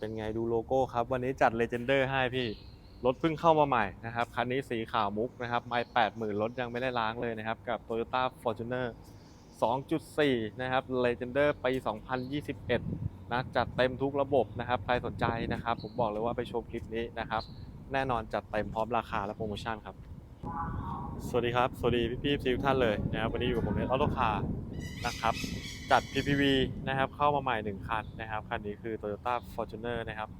เป็นไงดูโลโก้ครับ วันนี้จัด Legender ให้พี่ รถเพิ่งเข้ามาใหม่นะครับ คันนี้สีขาวมุกนะครับ ไม่แปดหมื่นรถยังไม่ได้ล้างเลยนะครับ กับ Toyota Fortuner 2.4 นะครับ Legender ปี 2021 นะ จัดเต็มทุกระบบนะครับ ใครสนใจนะครับ ผมบอกเลยว่าไปชมคลิปนี้นะครับ แน่นอนจัดเต็มพร้อมราคาและโปรโมชั่นครับ สวัสดีครับ สวัสดีพี่ๆทุกท่านเลยนะครับ วันนี้อยู่กับผมเนออโตคาร์นะครับ จัด PPV นะครับเข้ามาใหม่ 1 คันนะครับคันนี้คือ Toyota Fortuner นะครับ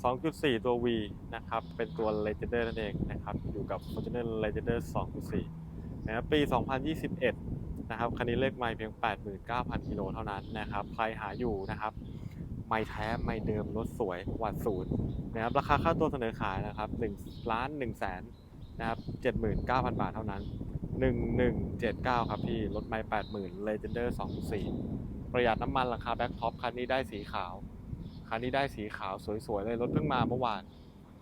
2.4 ตัว V นะครับเป็นตัว Legender นั่นเองนะครับอยู่กับ Fortuner Legender 2.4 นะครับปี 2021 นะครับคันนี้เลขไม่เพียง 89,000กิโลเท่านั้นนะครับใครหาอยู่นะครับไม่แท้ไม่เดิมรถสวยวัดศูนย์นะครับราคาค่าตัวเสนอขายนะครับ1ล้าน1แสนนะครับ79,000 บาทเท่านั้น 1179 ครับพี่รถไม่80,000 Legender 2.4 ประหยัดน้ำมันราคาแบ็คท็อปคันนี้ได้สีขาว คันนี้ได้สีขาวสวยๆเลยรถเพิ่งมาเมื่อวาน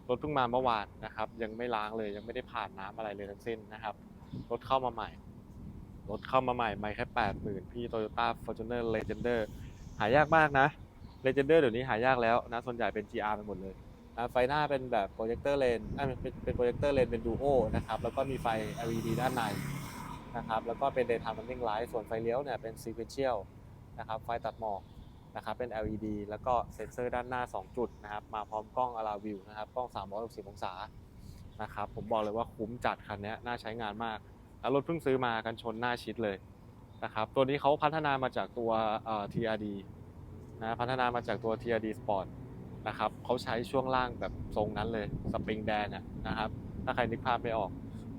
รถเพิ่งมาเมื่อวานนะครับ ยังไม่ล้างเลยยังไม่ได้ผ่านน้ำอะไรเลยทั้งสิ้นนะครับ รถเข้ามาใหม่ รถเข้ามาใหม่ไม่แค่80,000 พี่ Toyota Fortuner Legender หายากมากนะ Legender เดี๋ยวนี้หายากแล้วนะส่วนใหญ่เป็น GR ไปหมดเลย ไฟหน้าเป็นแบบโปรเจคเตอร์เลนเป็นเป็นโปรเจคเตอร์เลนเป็นดูโอนะครับแล้วก็มีไฟ LED ด้านในนะครับแล้วก็เป็น daytime running light ส่วนไฟเลี้ยวเนี่ยเป็น sequential นะครับไฟตัดหมอกนะครับเป็น LED แล้วก็เซ็นเซอร์ด้านหน้า 2 จุดนะครับมาพร้อมกล้อง Around View นะครับกล้อง 360 องศานะครับผมบอกเลยว่าคุ้มจัดคันนี้น่าใช้งานมากแล้วรถเพิ่งซื้อมากันชนหน้าชิดเลยนะครับตัวนี้เขาพัฒนามาจากตัว TRD นะพัฒนามาจากตัว TRD Sport นะครับเขาใช้ช่วงล่างแบบทรงนั้นเลยสปริงแดงอะนะครับ ถ้าใครนึกภาพไม่ออก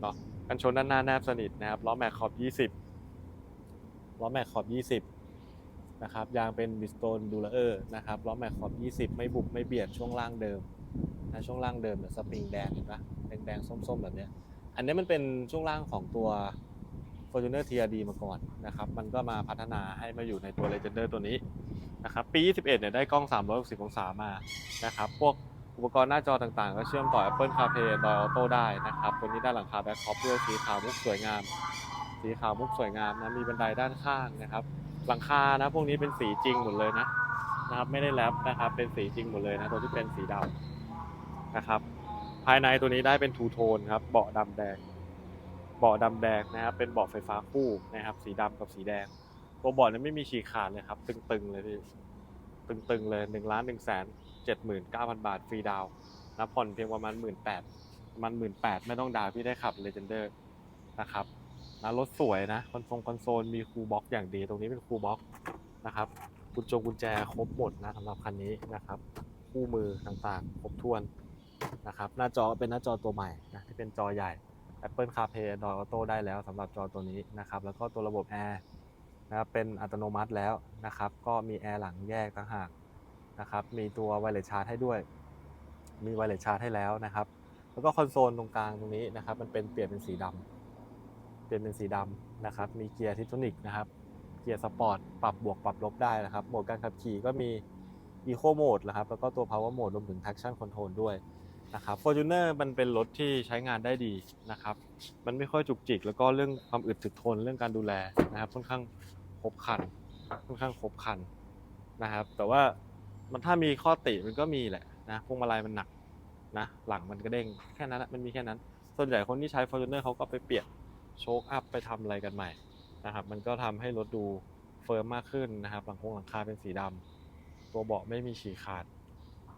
เนาะกันชนด้านหน้าแนบสนิทนะครับล้อแม็กขอบ 20ล้อแม็กขอบ 20 นะครับยางเป็นบิสโตนดูเลอร์นะครับล้อแม็กขอบ 20 ไม่บุบไม่เบียดช่วงล่างเดิมนะช่วงล่างเดิมเนี่ยสปริงแดงเห็นปะแดงๆส้มๆแบบเนี้ยอันนี้มันเป็นช่วงล่างของตัว Fortuner TRD มาก่อนนะครับ มันก็มาพัฒนาให้มาอยู่ในตัว Legender ตัวนี้ นะครับปี 21 เนี่ยได้กล้อง 360 องศามานะครับ พวกอุปกรณ์หน้าจอต่างๆ ก็เชื่อมต่อ Apple CarPlay Android Auto ได้นะครับ ตัวนี้ได้หลังคาแบ็คท็อปด้วยสีขาวมุกสวยงาม สีขาวมุกสวยงามนะ มีบันไดด้านข้างนะครับ หลังคานะ พวกนี้เป็นสีจริงหมดเลยนะนะครับไม่ได้แรปนะครับ เป็นสีจริงหมดเลยนะ ตัวที่เป็นสีดำนะครับ ภายในตัวนี้ได้เป็นทูโทนครับ เบาะดำแดง เบาะดำแดงนะครับ เป็นเบาะไฟฟ้าคู่นะครับ สีดำกับสีแดง ตัวเบาะนี้ไม่มีฉีกขาดเลยครับ ตึงๆเลยพี่ตึงๆเลยหนึ่งล้านหนึ่งแสนเจ็ดหมื่นเก้าพันบาทฟรีดาวน์นะผ่อนเพียงประมาณหมื่นแปดประมาณหมื่นแปดไม่ต้องดาวน์พี่ได้ขับ Legender นะครับนะรถสวยนะคอนโซลคอนโซลมีคูบ็อกอย่างดีตรงนี้เป็นคูบ็อกนะครับกุญจงกุญแจครบหมดนะสำหรับคันนี้นะครับคู่มือต่างๆ ครบถ้วนนะครับหน้าจอเป็นหน้าจอตัวใหม่นะที่เป็นจอใหญ่ Apple CarPlay Android Auto ได้แล้วสำหรับจอตัวนี้นะครับแล้วก็ตัวระบบแอร์ นะครับเป็นอัตโนมัติแล้วนะครับ ก็มีแอร์หลังแยกต่างหากนะครับ มีตัวไวเลสชาร์จให้ด้วย มีไวเลสชาร์จให้แล้วนะครับ แล้วก็คอนโซลตรงกลางตรงนี้นะครับ มันเป็นเปลี่ยนเป็นสีดำเปลี่ยนเป็นสีดำนะครับ มีเกียร์ทิทรอนิกนะครับ เกียร์สปอร์ตปรับบวกปรับลบได้นะครับ โหมดการขับขี่ก็มี Eco Mode นะครับ แล้วก็ตัว Power Mode รวมถึง Traction Control ด้วย นะครับ Fortuner มันเป็นรถที่ใช้งานได้ดีนะครับ มันไม่ค่อยจุกจิก แล้วก็เรื่องความอึดถึกทนเรื่องการดูแลนะครับ ค่อนข้างครบคัน ค่อนข้างครบคันนะครับ แต่ว่ามันถ้ามีข้อติมันก็มีแหละนะพวงมาลัยมันหนักนะหลังมันกระเด้งแค่นั้นนะมันมีแค่นั้น ส่วนใหญ่คนที่ใช้ Fortuner เขาก็ไปเปลี่ยนโชคอัพไปทำอะไรกันใหม่นะครับ มันก็ทำให้รถดูเฟิร์มมากขึ้นนะครับหลังคงหลังคาเป็นสีดำตัวเบาะไม่มีฉีกขาด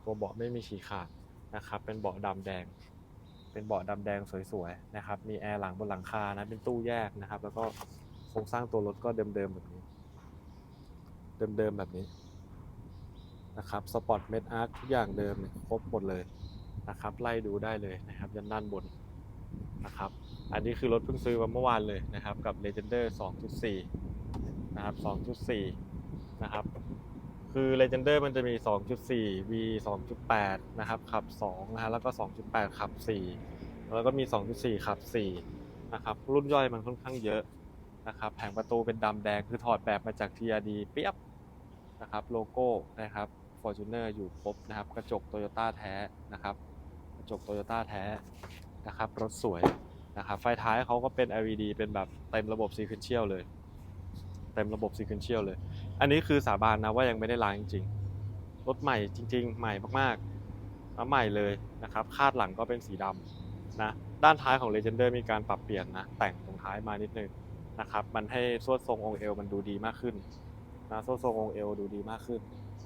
ตัวเบาะไม่มีฉีกขาด นะครับ เป็นเบาะดำแดง เป็นเบาะดำแดงสวยๆนะครับ มีแอร์หลังบนหลังคานะ เป็นตู้แยกนะครับ แล้วก็โครงสร้างตัวรถก็เดิมๆแบบนี้ เดิมๆแบบนี้นะครับ สปอร์ตเมดอาร์ทุกอย่างเดิมเนี่ยครบหมดเลยนะครับ ไล่ดูได้เลยนะครับยันด้านบนนะครับ อันนี้คือรถเพิ่งซื้อมาเมื่อวานเลยนะครับ กับ Legender 2.4 นะครับ 2.4 นะครับ คือ Legender มันจะมี 2.4 V 2.8 นะครับขับ2นะฮะแล้วก็ 2.8 ขับ 4 แล้วก็มี 2.4 ขับ 4 นะครับ รุ่นย่อยมันค่อนข้างเยอะนะครับ แผงประตูเป็นดำแดง คือถอดแบบมาจาก TRD เปียบนะครับ โลโก้นะครับ Fortuner อยู่ครบนะครับ กระจก Toyota แท้นะครับ กระจก Toyota แท้นะครับ รถสวยนะครับ ไฟท้ายเขาก็เป็น LED เป็นแบบเต็มระบบ Sequential เลย เต็มระบบ Sequential เลย อันนี้คือสาบานนะว่ายังไม่ได้ล้างจริงๆ รถใหม่จริง ๆ ใหม่มากๆแล้วใหม่เลยนะครับ คาดหลังก็เป็นสีดำนะ ด้านท้ายของ Legender มีการปรับเปลี่ยนนะ แต่งตรงท้ายมานิดนึงนะครับ มันให้สวดทรงองค์เอวมันดูดีมากขึ้นนะสวดทรงองค์เอวดูดีมากขึ้น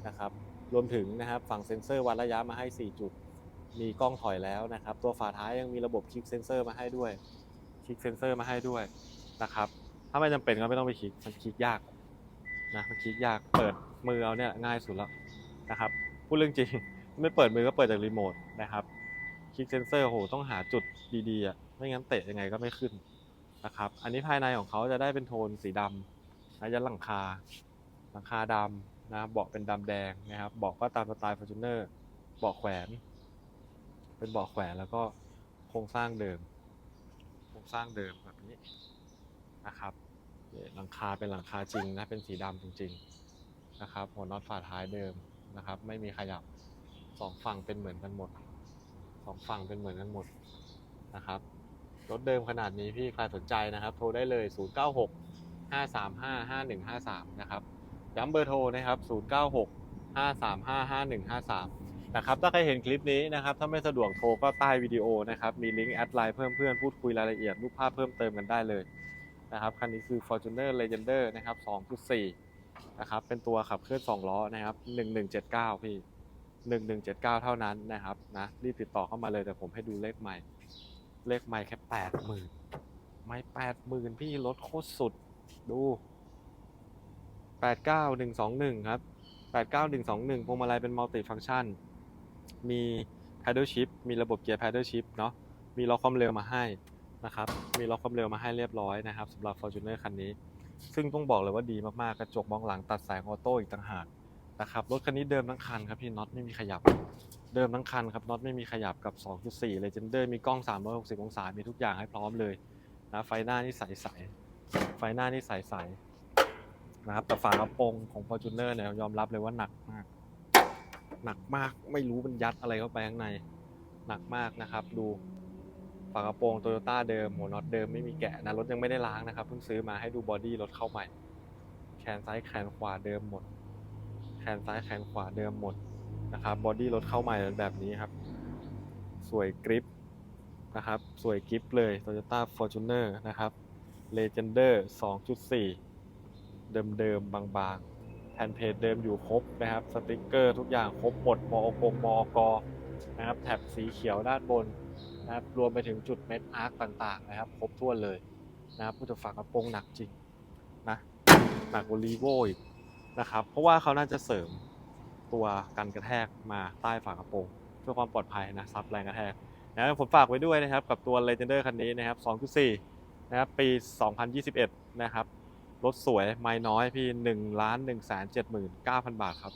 นะครับ รวมถึงนะครับฝั่งเซ็นเซอร์วัดระยะมาให้ 4 จุด มีกล้องถอยแล้วนะครับ ตัวฝาท้ายยังมีระบบคลิกเซนเซอร์มาให้ด้วย คลิกเซนเซอร์มาให้ด้วยนะครับ ถ้าไม่จำเป็นก็ไม่ต้องไปคลิก มันคลิกยาก นะมันคลิกยากเปิดมือเอาเนี่ยง่ายสุดแล้วนะครับพูดเรื่องจริงไม่เปิดมือก็เปิดจากรีโมทนะครับคลิกเซนเซอร์โหต้องหาจุดดีๆอะไม่งั้นเตะยังไงก็ไม่ขึ้นนะครับอันนี้ภายในของเขาจะได้เป็นโทนสีดำนะยันหลังคาหลังคาดำนะเบาะเป็นดำแดงนะครับเบาะก็ตามสไตล์ Fortuner เบาะแขวน เป็นเบาะแขวนแล้วก็โครงสร้างเดิม โครงสร้างเดิมแบบนี้นะครับ หลังคาเป็นหลังคาจริงนะเป็นสีดำจริงๆนะครับหัวน็อตฝาท้ายเดิมนะครับ ไม่มีขยับสองฝั่งเป็นเหมือนกันหมดสองฝั่งเป็นเหมือนกันหมดนะครับรถเดิมขนาดนี้พี่ใครสนใจนะครับ โทรได้เลย 096 535 5153 นะครับ ย้ำเบอร์โทรนะครับ 096 535 5153 นะครับ ถ้าใครเห็นคลิปนี้นะครับ ถ้าไม่สะดวกโทรก็ใต้วิดีโอนะครับ มีลิงก์แอดไลน์เพิ่มเพื่อนพูดคุยรายละเอียดรูปภาพเพิ่มเติมกันได้เลย นะครับคันนี้คือ Fortuner Legender นะครับ 2.4 นะครับ เป็นตัวขับเคลื่อน 2 ล้อนะครับ 1179 พี่ 1179 เท่านั้นนะครับนะรีบติดต่อเข้ามาเลยแต่ผมให้ดูเลขใหม่ เลขใหม่แค่ 80,000 ไม่ 80,000 พี่รถโคตรสุดดู 89121 ครับ 89121 พวงมาลัยเป็นมัลติฟัง c t ชัน มี paddle shift มีระบบเกียร์ paddle shift เนาะมีล็อกความเร็วมาให้ นะครับ มีล็อกความเร็วมาให้เรียบร้อยนะครับสำหรับ Fortuner คันนี้ ซึ่งต้องบอกเลยว่าดีมาก ๆ กระจกมองหลังตัดแสงออโต้อีกต่างหากนะครับรถคันนี้เดิมทั้งคันครับพี่น็อตไม่มีขยับ เดิมทั้งคันครับน็อตไม่มีขยับกับ 2.4 Legender มีกล้อง 360 องศา มีทุกอย่างให้พร้อมเลยนะไฟหน้านี่ใสๆไฟหน้านี่ใสๆนะครับแต่ฝากระโปรงของ Fortuner เนี่ยยอมรับเลยว่าหนักมากหนักมากไม่รู้มันยัดอะไรเข้าไปข้างใน หนักมากนะครับ ดู ฝากระโปรงโตโยต้าเดิมหัวน็อตเดิมไม่มีแกะนะรถยังไม่ได้ล้างนะครับเพิ่งซื้อมาให้ดูบอดี้รถเข้าใหม่ แขนซ้ายแขนขวาเดิมหมด แขนซ้ายแขนขวาเดิมหมดนะครับบอดี้รถเข้าใหม่เป็นแบบนี้ครับ สวยกริปนะครับ สวยกริปเลย Toyota Fortuner นะครับ Legender 2.4 เดิมๆบางๆแผ่นเพจเดิมอยู่ครบนะครับสติกเกอร์ทุกอย่างครบหมดมอกมอกนะครับแท็บสีเขียวด้านบน นะครับรวมไปถึงจุดเม็ดอาร์คต่างๆนะครับ ครบถ้วนเลยนะครับผู้จะฝากกระโปรงหนักจริงนะหนักกว่ารีโวอีกนะครับ เพราะว่าเขาน่าจะเสริมตัวกันกระแทกมาใต้ฝากระโปรงเพื่อความปลอดภัยนะซับแรงกระแทกนะผมฝากไว้ด้วยนะครับ กับตัว Legender คันนี้นะครับ 2.4 นะครับ ปี 2021 นะครับ รถสวย ไม่น้อยพี่1ล้าน1 7 9 0 0 0 บาทครับ